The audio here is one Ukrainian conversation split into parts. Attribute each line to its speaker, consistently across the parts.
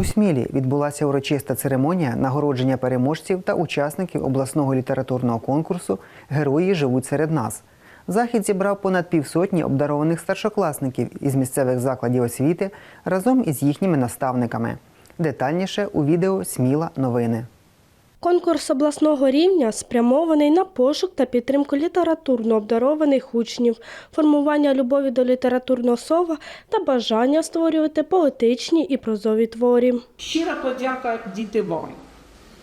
Speaker 1: У Смілі відбулася урочиста церемонія нагородження переможців та учасників обласного літературного конкурсу Герої живуть серед нас. Захід зібрав понад півсотні обдарованих старшокласників із місцевих закладів освіти разом із їхніми наставниками. Детальніше у відео Сміла новини.
Speaker 2: Конкурс обласного рівня спрямований на пошук та підтримку літературно обдарованих учнів, формування любові до літературного слова та бажання створювати поетичні і прозові творі.
Speaker 3: Щира подяка діти вам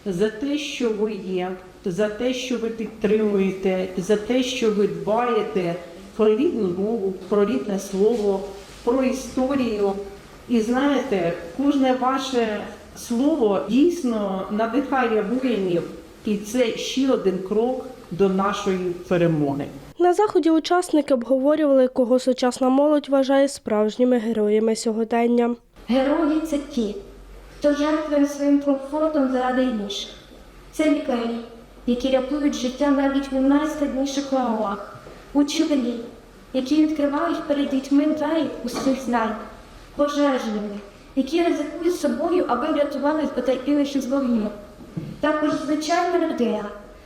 Speaker 3: за те, що ви є, за те, що ви підтримуєте, за те, що ви дбаєте про рідну мову, про рідне слово, про історію. І знаєте, кожне ваше слово дійсно надихає воїнів, і це ще один крок до нашої перемоги.
Speaker 2: На заході учасники обговорювали, кого сучасна молодь вважає справжніми героями сьогодення.
Speaker 4: Герої це ті, хто жертвує своїм комфортом заради інших. Це лікарі, які рятують життя навіть у найскладніших умовах, учителі, які відкривають перед дітьми двері усіх знань, пожежники, які ризикують собою, аби врятували потерпілих з вогню. Також звичайна людина,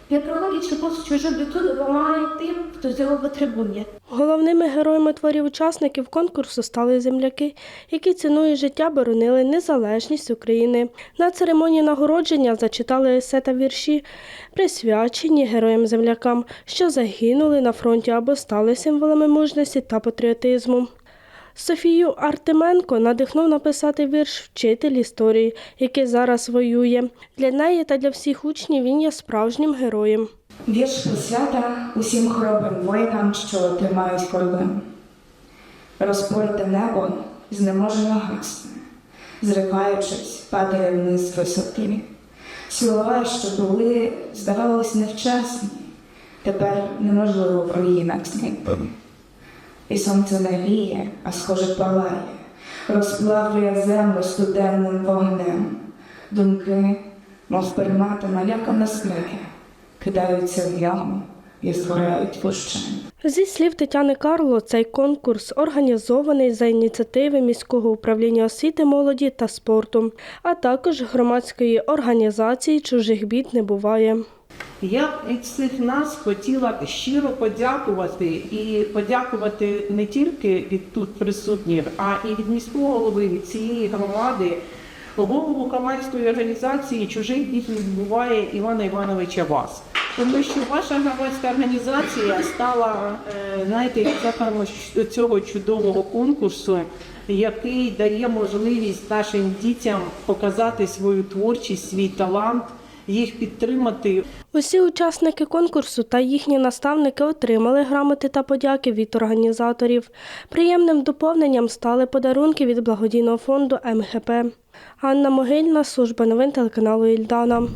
Speaker 4: яка роблячи повз чужу біду, допомагає тим, хто цього потребує.
Speaker 2: Головними героями творів учасників конкурсу стали земляки, які ціною життя боронили незалежність України. На церемонії нагородження зачитали есе та вірші, присвячені героям-землякам, що загинули на фронті або стали символами мужності та патріотизму. Софію Артеменко надихнув написати вірш Вчитель історії, який зараз воює. Для неї та для всіх учнів він є справжнім героєм.
Speaker 5: Вірш посвята усім хоробрим воїнам, що тримають короли. Розпорте небо знеможено гасне, зриваючись, падає вниз висоти. Слова, що були, здавалось невчасні, тепер неможливо про її знайти. І сонце не гріє, а схоже палає, розплавлює землю студенним вогнем. Думки, мов перемата налякана смерть, кидаються в яму і згорають пущем.
Speaker 2: Зі слів Тетяни Карло, цей конкурс організований за ініціативи міського управління освіти, молоді та спорту, а також громадської організації чужих бід не буває.
Speaker 3: Я від всіх нас хотіла щиро подякувати і подякувати не тільки від тут присутніх, а і від міського голови, від цієї громади, голову громадської організації чужих дітей відбуває Івана Івановича Вас. Тому що ваша громадська організація стала, е, знаєте, ініціатором цього чудового конкурсу, який дає можливість нашим дітям показати свою творчість, свій талант, їх підтримати.
Speaker 2: Усі учасники конкурсу та їхні наставники отримали грамоти та подяки від організаторів. Приємним доповненням стали подарунки від благодійного фонду МГП. Анна Могильна, служба новин телеканалу Ільдана.